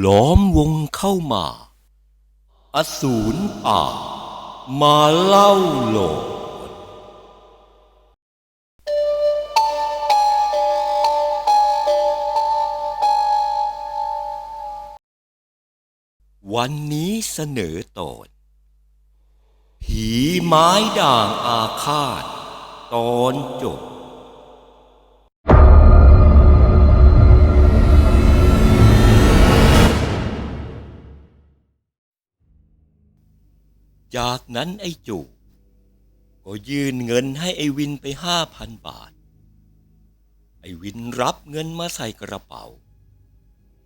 ล้อมวงเข้ามา อสูรป่า มาเล่าโหลดวันนี้เสนอตอนผีไม้ด่างอาฆาต ตอนจบ จากนั้นไอ้จูก็ยื่นเงินให้ไอ้วินไปห้าพันบาท ไอ้วินรับเงินมาใส่กระเป๋า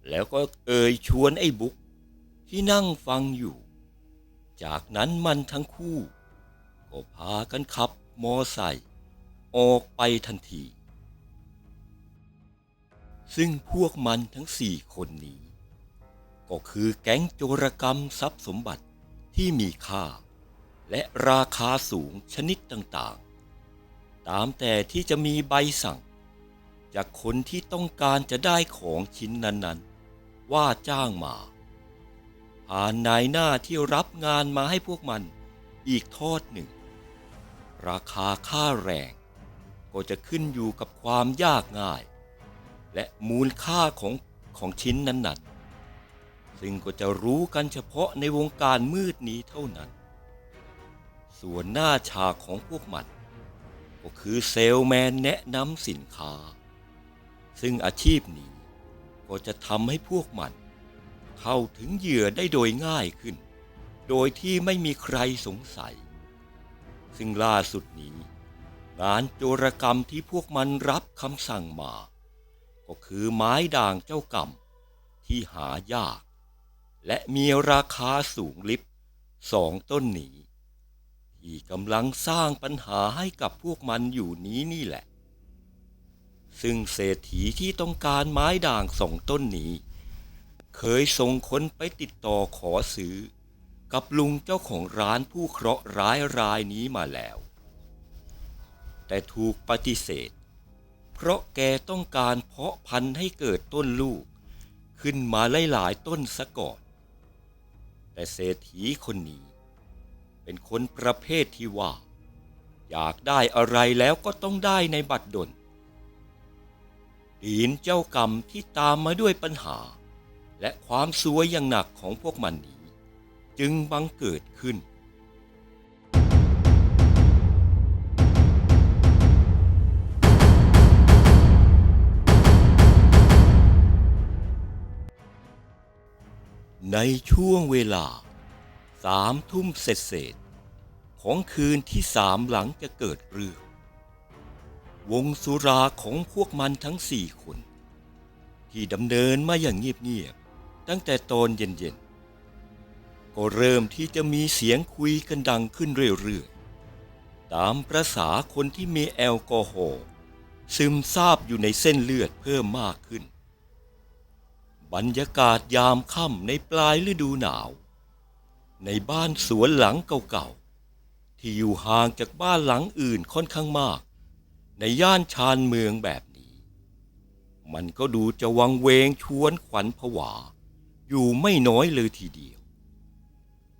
แล้วก็เอ่ยชวนไอ้บุ๊กที่นั่งฟังอยู่ จากนั้นมันทั้งคู่ ก็พากันขับมอไซค์ออกไปทันที ซึ่งพวกมันทั้งสี่คนนี้ ก็คือแก๊งโจรกรรมทรัพย์สมบัติ ที่มีค่า และราคาสูงชนิดต่างๆ ตามแต่ที่จะมีใบสั่ง จากคนที่ต้องการจะได้ของชิ้นนั้นๆ ว่าจ้างมาผ่านนายหน้าที่รับงานมาให้พวกมันอีกทอดหนึ่ง ราคาค่าแรง ก็จะขึ้นอยู่กับความยากง่าย และมูลค่าของของชิ้นนั้นๆ ซึ่งก็จะรู้กันเฉพาะในวงการมืดนี้เท่านั้น ส่วนหน้าฉากของพวกมันก็คือเซลแมนแนะนำสินค้า ซึ่งอาชีพนี้ก็จะทำให้พวกมัน เข้าถึงเหยื่อได้โดยง่ายขึ้น โดยที่ไม่มีใครสงสัย ซึ่งล่าสุดนี้ งานโจรกรรมที่พวกมันรับคำสั่งมา ก็คือไม้ด่างเจ้ากรรมที่หายาก และมีราคาสูงลิบสองต้นนี้ ที่กำลังสร้างปัญหาให้กับพวกมันอยู่นี้นี่แหละ ซึ่งเศรษฐีที่ต้องการไม้ด่างสองต้นนี้ เคยส่งคนไปติดต่อขอซื้อ กับลุงเจ้าของร้านผู้เคราะห์ร้ายรายนี้มาแล้ว แต่ถูกปฏิเสธ เพราะแกต้องการเพาะพันธุ์ให้เกิดต้นลูก ขึ้นมาหลายๆต้นซะก่อน แต่เศรษฐีคนนี้ เป็นคนประเภทที่ว่า อยากได้อะไรแล้วก็ต้องได้ในบัดดลดีนเจ้ากรรมที่ตามมาด้วยปัญหา และความสวยอย่างหนักของพวกมันนี้ จึงบังเกิดขึ้น ในช่วงเวลาสามทุ่มเศษเศษของคืนที่สามหลังจะเกิดเรื่อง วงสุราของพวกมันทั้งสี่คน ที่ดำเนินมาอย่างเงียบๆตั้งแต่ตอนเย็นๆ ก็เริ่มที่จะมีเสียงคุยกันดังขึ้นเรื่อยๆ ตามประษาคนที่มีแอลกอฮอล์ซึมซาบอยู่ในเส้นเลือดเพิ่มมากขึ้น บรรยากาศยามค่ำในปลายฤดูหนาว ในบ้านสวนหลังเก่าๆ ที่อยู่ห่างจากบ้านหลังอื่นค่อนข้างมาก ในย่านชานเมืองแบบนี้ มันก็ดูจะวังเวงชวนขวัญผวา อยู่ไม่น้อยเลยทีเดียว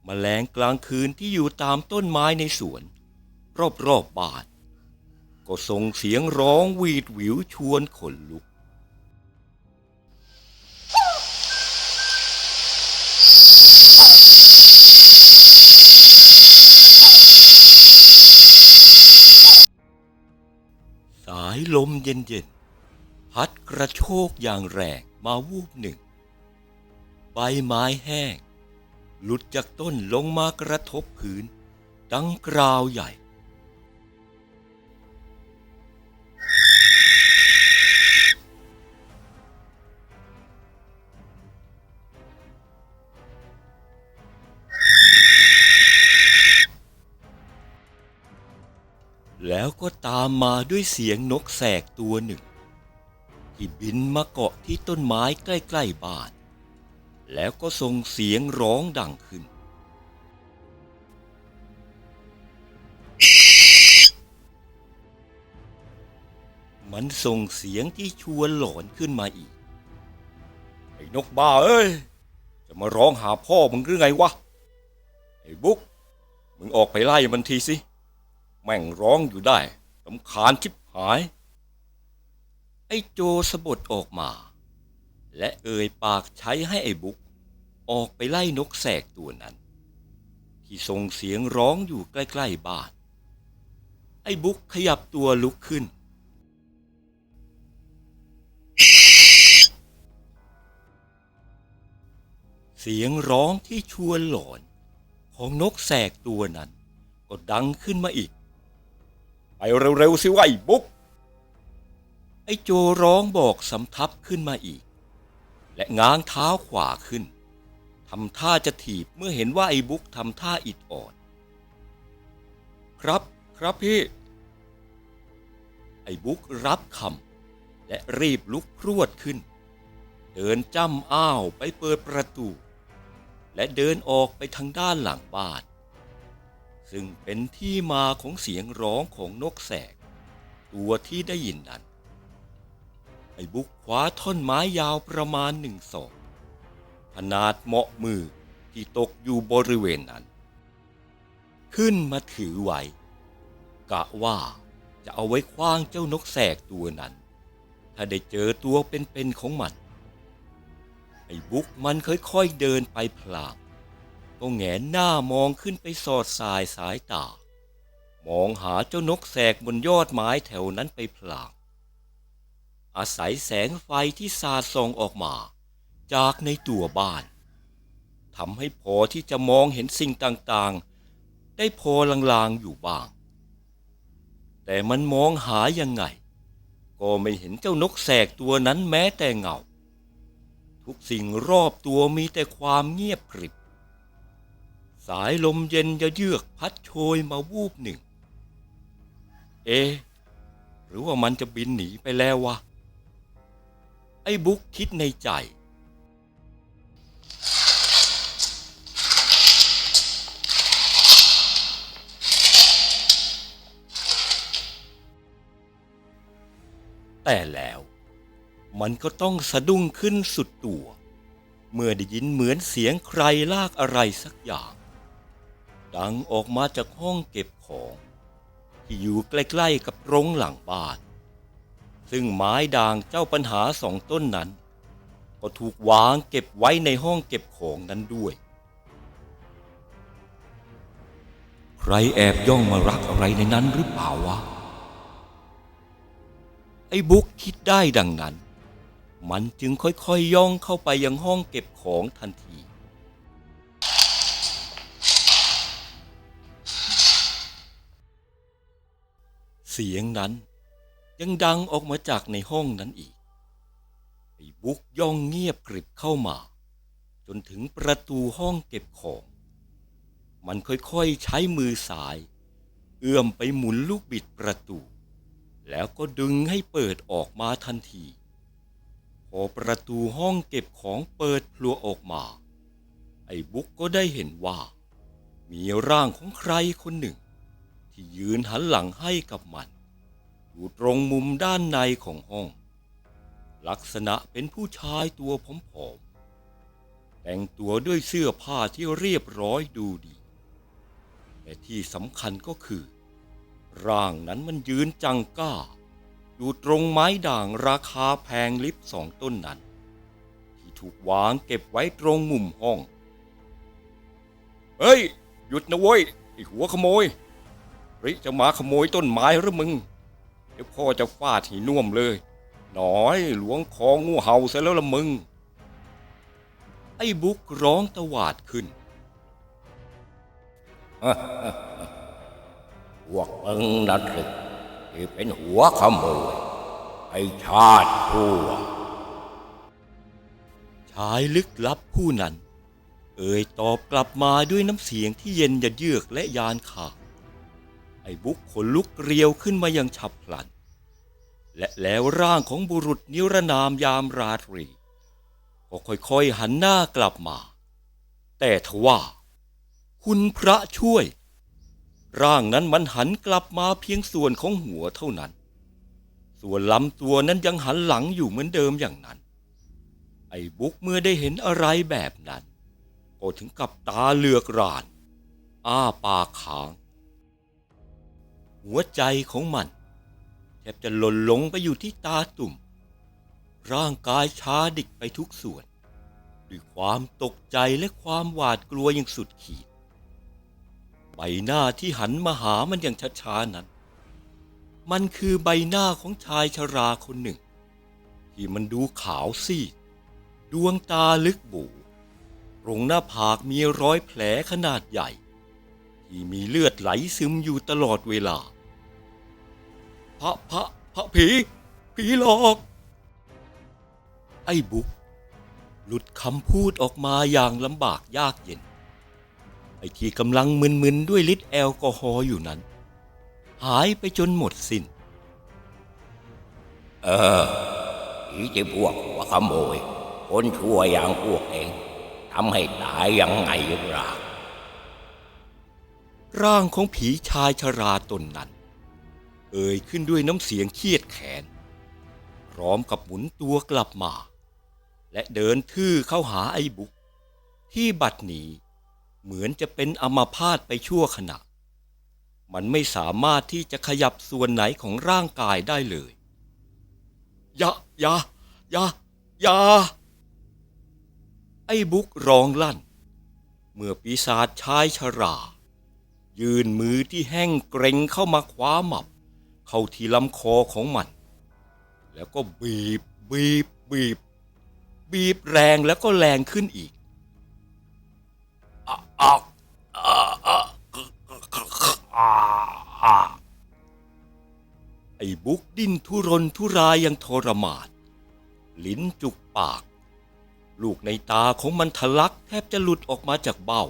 มแมลงกลางคืนที่อยู่ตามต้นไม้ในสวน รอบๆบบ้าน ก็ส่งเสียงร้องวีดหวิวชวนขนลุก เย็นๆ พัดกระโชกอย่างแรงมาวูบหนึ่ง ใบไม้แห้ง หลุดจากต้นลงมากระทบพื้น ดังกราวใหญ่ แล้วก็ตามมาด้วยเสียงนกแสกตัวหนึ่ง ที่บินมาเกาะที่ต้นไม้ใกล้ๆบ้าน แล้วก็ส่งเสียงร้องดังขึ้น มันส่งเสียงที่ชวนหลอนขึ้นมาอีก ไอ้นกบ้าเอ้ย จะมาร้องหาพ่อมึงหรือไงวะ ไอ้บุ๊กมึงออกไปไล่มันทีสิ แม่งร้องอยู่ได้ลำคาญชิบหาย ไอ้โจสะบดออกมา และเอ่ยปากใช้ให้ไอ้บุก ออกไปไล่นกแสกตัวนั้น ที่ส่งเสียงร้องอยู่ใกล้ๆบ้าน ไอ้บุกขยับตัวลุกขึ้น เสียงร้องที่ชวนหลอนของนกแสกตัวนั้น ก็ดังขึ้นมาอีก ไปเร็วๆสิวะไอ้บุ๊กไอ้โจร้องบอกสำทับขึ้นมาอีก และง้างเท้าขวาขึ้นทำท่าจะถีบเมื่อเห็นว่าไอ้บุ๊กทำท่าอิดออดครับครับพี่ ไอ้บุ๊กรับคำและรีบลุกพรวดขึ้น เดินจ้ำอ้าวไปเปิดประตู และเดินออกไปทางด้านหลังบ้าน ซึ่งเป็นที่มาของเสียงร้องของนกแสก ตัวที่ได้ยินนั้น ไอ้บุ๊กคว้าท่อนไม้ยาวประมาณหนึ่งศอกขนาดเหมาะมือที่ตกอยู่บริเวณนั้น ขึ้นมาถือไว้กะว่าจะเอาไว้คว้างเจ้านกแสกตัวนั้น ถ้าได้เจอตัวเป็นๆของมัน ไอ้บุ๊กมันค่อยๆเดินไปพลาง ก็แงนหน้ามองขึ้นไปสอดสายสายตา มองหาเจ้านกแสกบนยอดไม้แถวนั้นไปพลาง อาศัยแสงไฟที่สาดส่องออกมา จากในตัวบ้านทำให้พอที่จะมองเห็นสิ่งต่างๆ ได้พอลางๆอยู่บ้าง แต่มันมองหายังไง ก็ไม่เห็นเจ้านกแสกตัวนั้นแม้แต่เงา ทุกสิ่งรอบตัวมีแต่ความเงียบกริบ สายลมเย็นจะเยือกพัดโชยมาวูบหนึ่ง เอ หรือว่ามันจะบินหนีไปแล้ววะ ไอ้บุ๊กคิดในใจ แต่แล้วมันก็ต้องสะดุ้งขึ้นสุดตัว เมื่อได้ยินเหมือนเสียงใครลากอะไรสักอย่าง ดังออกมาจากห้องเก็บของ ที่อยู่ใกล้ๆกับโรงหลังบ้าน ซึ่งไม้ด่างเจ้าปัญหาสองต้นนั้น ก็ถูกวางเก็บไว้ในห้องเก็บของนั้นด้วย ใครแอบย่องมารักอะไรในนั้นหรือเปล่าวะ ไอ้บุ๊กคิดได้ดังนั้น มันจึงค่อยๆย่องเข้าไปยังห้องเก็บของทันที เสียงนั้น ยังดังออกมาจากในห้องนั้นอีกไอ้บุ๊กย่องเงียบกริบเข้ามา จนถึงประตูห้องเก็บของ มันค่อยๆใช้มือสาย เอื้อมไปหมุนลูกบิดประตู แล้วก็ดึงให้เปิดออกมาทันที พอประตูห้องเก็บของเปิดพลัวออกมา ไอ้บุ๊กก็ได้เห็นว่า มีร่างของใครคนหนึ่ง ที่ยืนหันหลังให้กับมัน อยู่ตรงมุมด้านในของห้อง ลักษณะเป็นผู้ชายตัวผอมๆแต่งตัวด้วยเสื้อผ้าที่เรียบร้อยดูดี แต่ที่สำคัญก็คือ ร่างนั้นมันยืนจังก้า อยู่ตรงไม้ด่างราคาแพงลิบสองต้นนั้น ที่ถูกวางเก็บไว้ตรงมุมห้อง เฮ้ย หยุดนะเว้ยไอหัวขโมย ริจะมาขโมยต้นไม้หรือมึง เดี๋ยวพ่อจะฟาดหีน่วมเลย หน่อยหลวงคองูเห่าซะแล้วละมึง ไอ้บุ๊กร้องตวาดขึ้นพวกมึงนั่นสิที่เป็นหัวขโมยไอ้ชาติชั่วชายลึกลับผู้นั้น เอ่ยตอบกลับมาด้วยน้ำเสียงที่เย็นยะเยือกและยานขาด ไอ้บุ๊กขนลุกเรียวขึ้นมาอย่างฉับพลัน และแล้วร่างของบุรุษนิรนามยามราตรี ก็ค่อยๆหันหน้ากลับมา แต่ทว่า คุณพระช่วย ร่างนั้นมันหันกลับมาเพียงส่วนของหัวเท่านั้น ส่วนลำตัวนั้นยังหันหลังอยู่เหมือนเดิมอย่างนั้น ไอ้บุ๊กเมื่อได้เห็นอะไรแบบนั้นก็ถึงกับตาเลือกราน อ้าปากค้าง หัวใจของมันแทบจะหล่นลงไปอยู่ที่ตาตุ่ม ร่างกายช้าดิกไปทุกส่วนด้วยความตกใจและความหวาดกลัวอย่างสุดขีด ใบหน้าที่หันมาหามันอย่างช้าๆนั้น มันคือใบหน้าของชายชราคนหนึ่ง ที่มันดูขาวซีด ดวงตาลึกบูตรงหน้าผากมีรอยแผลขนาดใหญ่ ที่มีเลือดไหลซึมอยู่ตลอดเวลา พระพระพระผี ผีหลอก ไอ้บุ๊กหลุดคำพูดออกมาอย่างลำบากยากเย็น ไอ้ที่กำลังมึนๆด้วยฤทธิ์แอลกอฮอล์อยู่นั้น หายไปจนหมดสิน้น เออผีจะพวกหัวขโมย คนชั่วอย่างพวกเองทำให้ตายยังไงล่ะร่างของผีชายชราตนนั้น เอ่ยขึ้นด้วยน้ำเสียงเครียดแค้นพร้อมกับหมุนตัวกลับมา และเดินทื่อเข้าหาไอ้บุก ที่บัดนี้เหมือนจะเป็นอมาพาตไปชั่วขณะ มันไม่สามารถที่จะขยับส่วนไหนของร่างกายได้เลยย่าย่าย่ายาไอ้บุกร้องลั่น เมื่อปีศาจชายชรา ยื่นมือที่แห้งเกร็งเข้ามาคว้าหมับ เข้าที่ลำคอของมัน แล้วก็บีบบีบบีบ บีบแรงแล้วก็แรงขึ้นอีกไอ้บุกดิ้นทุรนทุรายอย่างทรมานลิ้นจุกปาก ลูกในตาของมันทะลักแทบจะหลุดออกมาจากเบ้า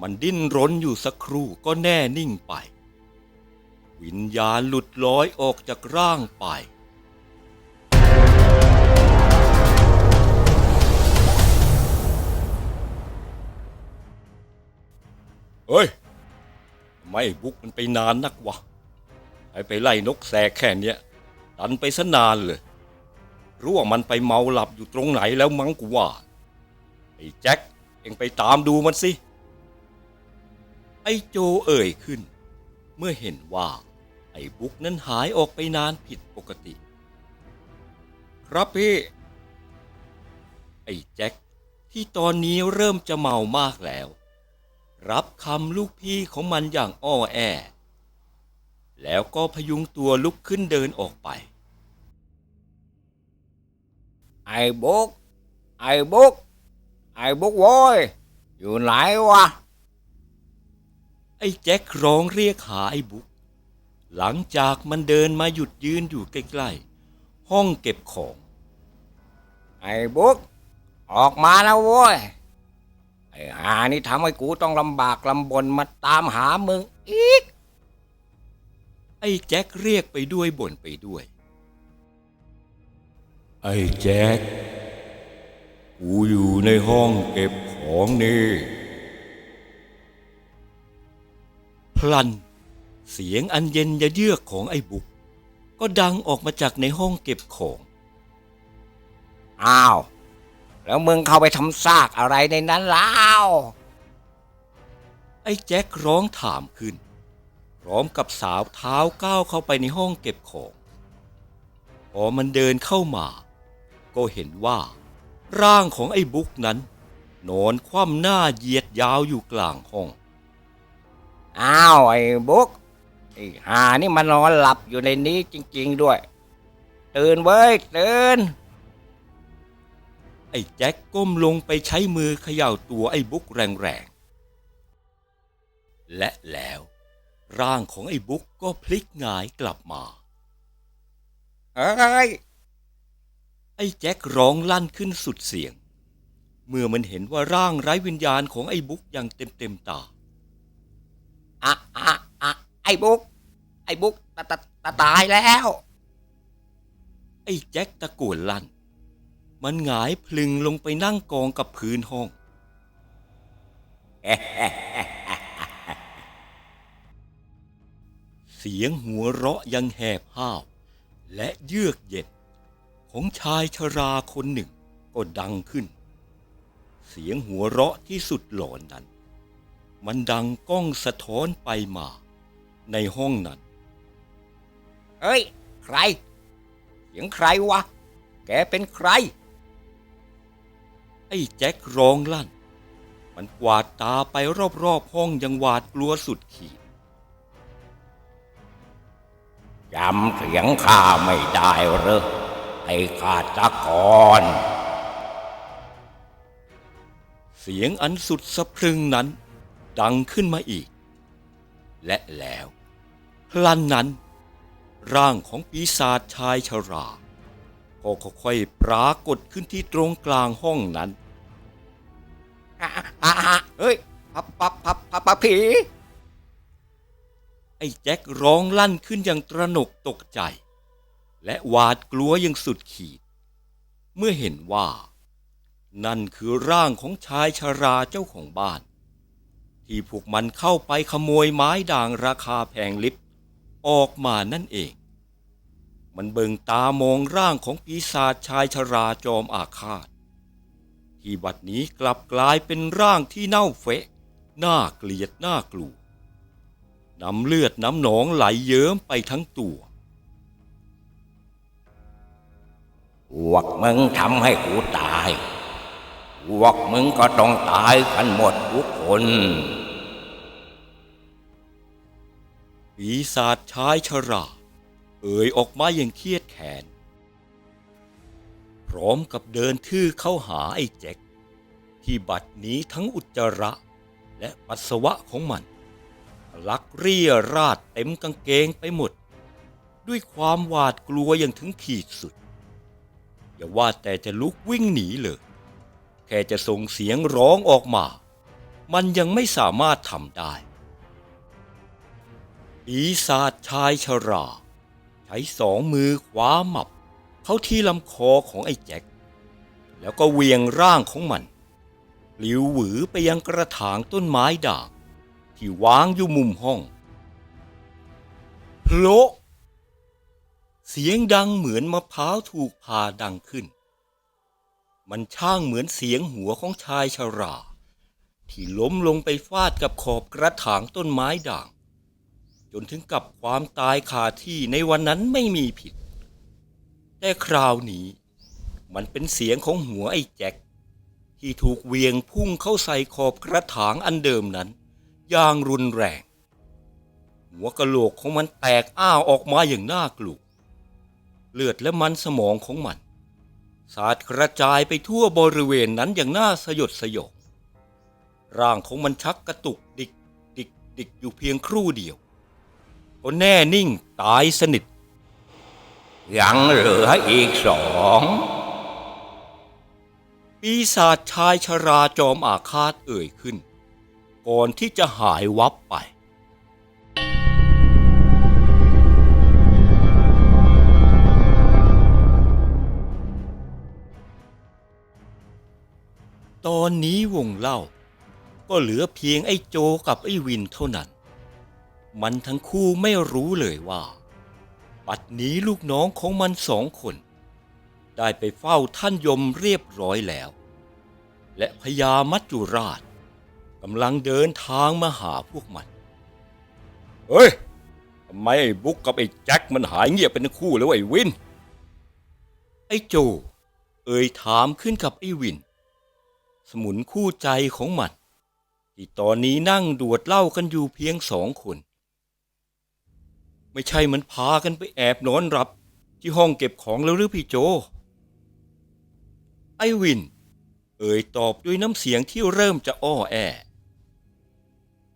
มันดิ้นรนอยู่สักครู่ก็แน่นิ่งไป วิญญาณหลุดลอยออกจากร่างไป เฮ้ย ไม่บุกมันไปนานนักวะให้ไปไล่นกแสกแค่เนี้ยดันไปซะนานเลยรู้ว่ามันไปเมาหลับอยู่ตรงไหนแล้วมั้งกูว่า ไอ้แจ็คเอ็งไปตามดูมันสิ ไอ้โจเอ่ยขึ้น เมื่อเห็นว่าไอ้บุ๊กนั้นหายออกไปนานผิดปกติ ครับพี่ ไอ้แจ็คที่ตอนนี้เริ่มจะเมามากแล้ว รับคำลูกพี่ของมันอย่างอ้อแอ แล้วก็พยุงตัวลุกขึ้นเดินออกไป ไอ้บุกไอ้บุกไอ้บุกโว้ยอยู่ไหนวะ ไอ้แจ็คร้องเรียกหาไอ้บุ๊กหลังจากมันเดินมาหยุดยืนอยู่ใกล้ๆ ห้องเก็บของ ไอ้บุกออกมาแล้วโว้ย ไอ้หานี่ทำให้กูต้องลำบากลำบนมาตามหามึงอีก ไอ้แจ็คเรียกไปด้วยบ่นไปด้วย ไอ้แจ็ค กูอยู่ในห้องเก็บของนี่ ลัน เสียงอันเย็นยะเยือกของไอ้บุก ก็ดังออกมาจากในห้องเก็บของ อ้าว แล้วมึงเข้าไปทำซากอะไรในนั้นแล้วไอ้แจ็คร้องถามขึ้น พร้อมกับสาวเท้าก้าวเข้าไปในห้องเก็บของ พอมันเดินเข้ามา ก็เห็นว่า ร่างของไอ้บุ๊กนั้น นอนคว่ำหน้าเหยียดยาวอยู่กลางห้อง อ้าวไอ้บุ๊กไอ้หานี่มันนอนหลับอยู่ในนี้จริง ๆด้วย ตื่นเว้ยตื่นไอ้แจ็คก้มลงไปใช้มือเขย่าตัวไอ้บุ๊กแรงๆและแล้วร่างของไอ้บุ๊กก็พลิกหงายกลับมาเอ้ยไอ้แจ็คร้องลั่นขึ้นสุดเสียง เมื่อมันเห็นว่าร่างไร้วิญญาณของไอ้บุ๊กอย่างเต็มเต็มๆตา อะอะอะไอ้บุ๊กไอ้บุ๊กตาตาตาตายแล้ว ไอ้แจ็คตะโกนลั่น มันหงายพลึงลงไปนั่งกองกับพื้นห้อง เสียงหัวเราะยังแหบห้าว และเยือกเย็นของชายชราคนหนึ่งก็ดังขึ้น เสียงหัวเราะที่สุดหลอนนั้น มันดังก้องสะท้อนไปมา ในห้องนั้นเฮ้ย ใคร เสียงใครวะ แกเป็นใคร ไอ้แจ็คร้องลั่น มันกวาดตาไปรอบๆห้องอยังหวาดกลัวสุดขีดจำเสียงข้าไม่ได้เหรอไอ้ขาตะกรเสียงอันสุดสะพรึงนั้น ดังขึ้นมาอีก และแล้วพลันนั้น ร่างของปีศาจชายชราก็ค่อยๆปรากฏขึ้นที่ตรงกลางห้องนั้นอะอะอะเฮ้ยพับพับพับพับพับผี ไอ้แจ็คร้องลั่นขึ้นอย่างตระหนกตกใจ และหวาดกลัวอย่างสุดขีด เมื่อเห็นว่า นั่นคือร่างของชายชราเจ้าของบ้าน ที่พวกมันเข้าไปขโมยไม้ด่างราคาแพงลิบออกมานั่นเอง มันเบิงตามองร่างของปีศาจชายชราจอมอาฆาต ที่บัดนี้กลับกลายเป็นร่างที่เน่าเฟะน่าเกลียดน่ากลัวน้ำเลือดน้ำหนองไหลเยิ้มไปทั้งตัวพวกมึงทำให้กูตาย พวกมึงก็ต้องตายกันหมดทุกคน ปีศาจชายชราเอ่ยออกมาอย่างเครียดแค้นพร้อมกับเดินทื่อเข้าหาไอ้แจ็คที่บัดนี้ทั้งอุจจาระและปัสสาวะของมันลักเรียราดเต็มกางเกงไปหมด ด้วยความหวาดกลัวอย่างถึงขีดสุด อย่าว่าแต่จะลุกวิ่งหนีเลย แค่จะส่งเสียงร้องออกมา มันยังไม่สามารถทำได้ปีศาจชายชรา ใช้สองมือคว้าหมับ เข้าที่ลำคอของไอ้แจ็ค แล้วก็เวียงร่างของมันปลิวหวือไปยังกระถางต้นไม้ด่างที่วางอยู่มุมห้องโผลเสียงดังเหมือนมะพร้าวถูกพาดังขึ้น มันช่างเหมือนเสียงหัวของชายชรา ที่ล้มลงไปฟาดกับขอบกระถางต้นไม้ด่าง จนถึงกับความตายคาที่ในวันนั้นไม่มีผิด แต่คราวนี้ มันเป็นเสียงของหัวไอ้แจ็คที่ถูกเวียงพุ่งเข้าใส่ขอบกระถางอันเดิมนั้น อย่างรุนแรง หัวกะโหลกของมันแตกอ้าวออกมาอย่างน่ากลัวเลือดและมันสมองของมัน สาดกระจายไปทั่วบริเวณนั้นอย่างน่าสยดสยองร่างของมันชักกระตุกดิกดิกดิกอยู่เพียงครู่เดียวก็แน่นิ่งตายสนิท ยังเหลืออีกสองปีศาจชายชราจอมอาฆาตเอ่ยขึ้น ก่อนที่จะหายวับไป ตอนนี้วงเล่า ก็เหลือเพียงไอ้โจกับไอ้วินเท่านั้น มันทั้งคู่ไม่รู้เลยว่า ปัดนี้ลูกน้องของมันสองคน ได้ไปเฝ้าท่านยมเรียบร้อยแล้ว และพญามัจจุราชกำลังเดินทางมาหาพวกมัน เฮ้ยทำไมไอ้บุ๊กกับไอ้แจ็คมันหายเงียบเป็นทั้งคู่แล้วไอ้วิน ไอ้โจ เอ่ยถามขึ้นกับไอ้วิน สมุนคู่ใจของมันที่ตอนนี้นั่งดวดเหล้ากันอยู่เพียงสองคน ไม่ใช่มันพากันไปแอบนอนหลับที่ห้องเก็บของแล้วหรือพี่โจ ไอ้วิน เอ่ยตอบด้วยน้ำเสียงที่เริ่มจะอ้อแอ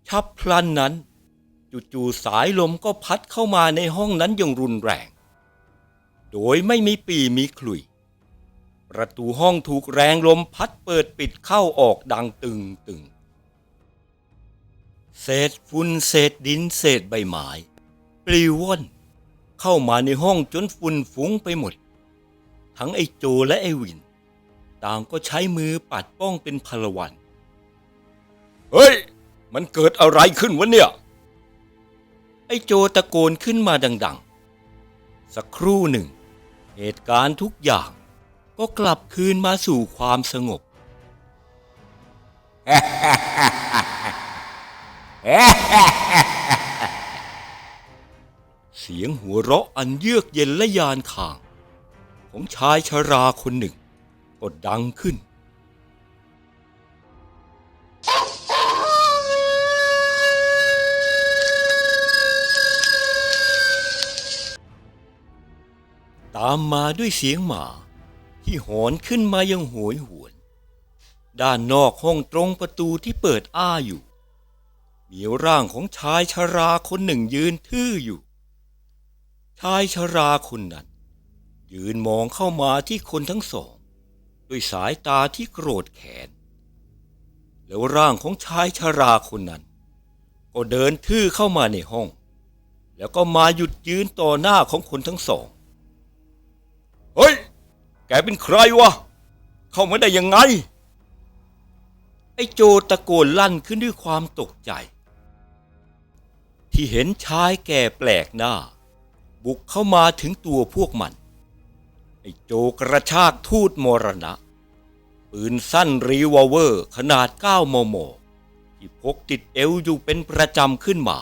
ชับพลันนั้น จู่ๆสายลมก็พัดเข้ามาในห้องนั้นอย่างรุนแรง โดยไม่มีปีมีขลุย ประตูห้องถูกแรงลมพัดเปิดปิดเข้าออกดังตึงตึงเศษฝุ่นเศษดินเศษใบไม้ปลิวว่อนเข้ามาในห้องจนฝุ่นฟุ้งไปหมด ทั้งไอ้โจและไอ้วิน ต่างก็ใช้มือปัดป้องเป็นพลวัน เฮ้ย มันเกิดอะไรขึ้นวะเนี่ย ไอ้โจตะโกนขึ้นมาดัง ๆ สักครู่หนึ่ง เหตุการณ์ทุกอย่าง ก็กลับคืนมาสู่ความสงบ เสียงหัวเราะอันเยือกเย็นและยานข่าง ของชายชราคนหนึ่งก็ดังขึ้นตามมาด้วยเสียงหมา ที่หอนขึ้นมายังโหยหวน ด้านนอกห้องตรงประตูที่เปิดอ้าอยู่ มีร่างของชายชราคนหนึ่งยืนทื่ออยู่ ชายชราคนนั้น ยืนมองเข้ามาที่คนทั้งสอง ด้วยสายตาที่โกรธแค้นแล้วร่างของชายชราคนนั้น ก็เดินทื่อเข้ามาในห้อง แล้วก็มาหยุดยืนต่อหน้าของคนทั้งสอง แกเป็นใครวะ เข้ามาได้ยังไง ไอ้โจตะโกนลั่นขึ้นด้วยความตกใจ ที่เห็นชายแก่แปลกหน้า บุกเข้ามาถึงตัวพวกมัน ไอ้โจกระชากทูตมรณะ ปืนสั้นรีวอลเวอร์ขนาด 9 มม ที่พกติดเอวอยู่เป็นประจำขึ้นมา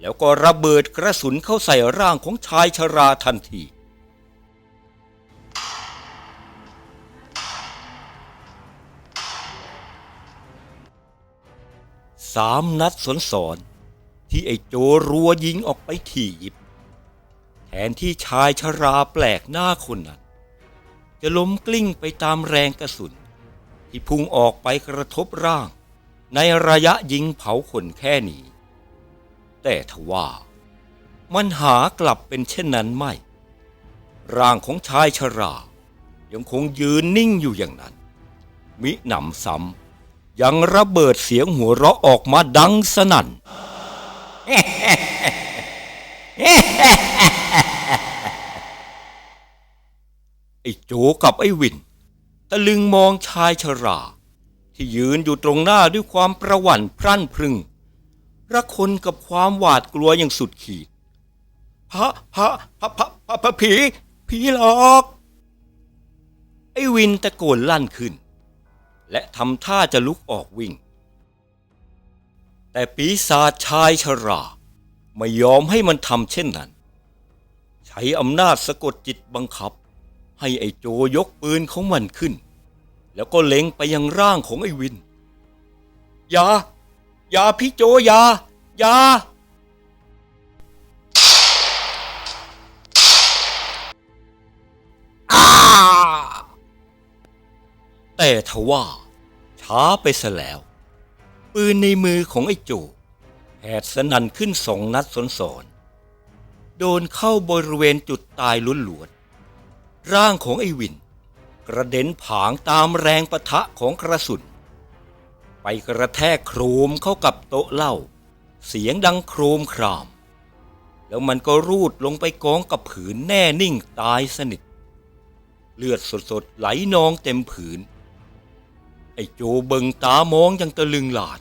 แล้วก็ระเบิดกระสุนเข้าใส่ร่างของชายชราทันที สามนัดสนสอนที่ไอ้โจรัวยิงออกไปถี่ยิบ แทนที่ชายชราแปลกหน้าคนนั้น จะล้มกลิ้งไปตามแรงกระสุน ที่พุ่งออกไปกระทบร่าง ในระยะยิงเผาขนแค่นี้ แต่ทว่า มันหากลับเป็นเช่นนั้นไม่ ร่างของชายชรา ยังคงยืนนิ่งอยู่อย่างนั้น มิหนำซ้ำ ยังระเบิดเสียงหัวเราะออกมาดังสนั่น ไอ้โจกับไอ้วินตะลึงมองชายชรา ที่ยืนอยู่ตรงหน้าด้วยความประหวั่นพรั่นพรึงระคนกับความหวาดกลัวอย่างสุดขีด พระพระพระพระพระพระผี ผีหลอก ไอ้วินตะโกนลั่นขึ้น และทำท่าจะลุกออกวิ่ง แต่ปีศาจชายชราไม่ยอมให้มันทำเช่นนั้น ใช้อำนาจสะกดจิตบังคับ ให้ไอ้โจยกปืนของมันขึ้น แล้วก็เล็งไปยังร่างของไอ้วินอย่าอย่าพี่โจอย่าอย่าแต่ทว่า ช้าไปซะแล้ว ปืนในมือของไอ้โจแผดสนั่นขึ้นสองนัดสนสอนโดนเข้าบริเวณจุดตายล้วนๆร่างของไอ้วิน กระเด็นผางตามแรงปะทะของกระสุน ไปกระแทกโครมเข้ากับโต๊ะเหล้าเสียงดังโครมคราม แล้วมันก็รูดลงไปกองกับผืนแน่นิ่งตายสนิท เลือดสดๆไหลนองเต็มผืน อ้โจเบิงตามองยังตะลึงหลาด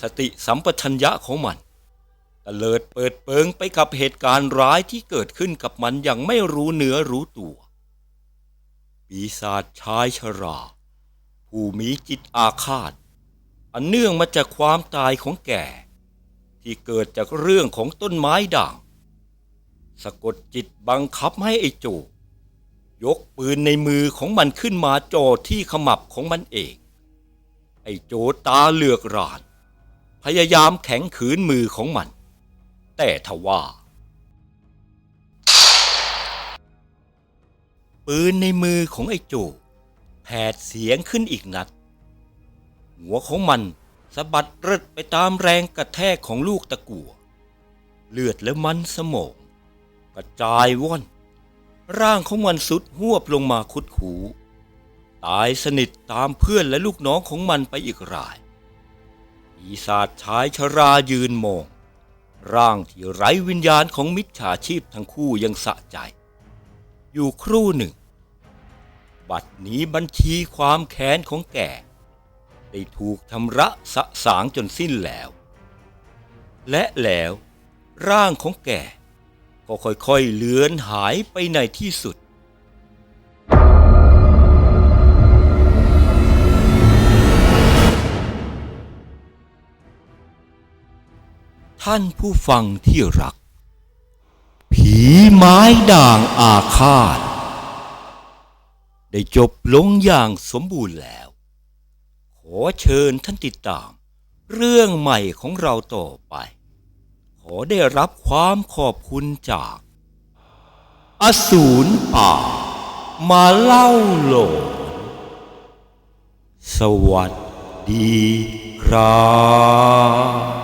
สติสัมปชัญญะของมันตะเลิดเปิดเปิงไปกับเหตุการณ์ร้ายที่เกิดขึ้นกับมันอย่างไม่รู้เนื้อรู้ตัว ปีศาจชายชรา ผู้มีจิตอาฆาต อันเนื่องมาจากความตายของแก่ ที่เกิดจากเรื่องของต้นไม้ด่าง สะกดจิตบังคับให้ไอ้โจ ยกปืนในมือของมันขึ้นมาจ่อที่ขมับของมันเอง ไอ้โจตาเลือกราน พยายามแข็งขืนมือของมัน แต่ทว่า ปืนในมือของไอ้โจแผดเสียงขึ้นอีกนัด หัวของมันสะบัดรึดไปตามแรงกระแทกของลูกตะกัวเลือดและมันสมองกระจายว่อน ร่างของมันสุดหวบลงมาคุดคูตายสนิทตามเพื่อนและลูกน้องของมันไปอีกรายปีศาจชายชรายืนมอง ร่างที่ไร้วิญญาณของมิจฉาชีพทั้งคู่ยังสะใจ อยู่ครู่หนึ่ง บัดนี้บัญชีความแค้นของแกได้ถูกทำระสะสางจนสิ้นแล้ว และแล้วร่างของแก ก็ค่อยๆเลือนหายไปในที่สุด ท่านผู้ฟังที่รัก ผีไม้ด่างอาฆาต ได้จบลงอย่างสมบูรณ์แล้ว ขอเชิญท่านติดตาม เรื่องใหม่ของเราต่อไป ขอได้รับความขอบคุณจาก อสูรป่า มาเล่าโลงสวัสดีครับ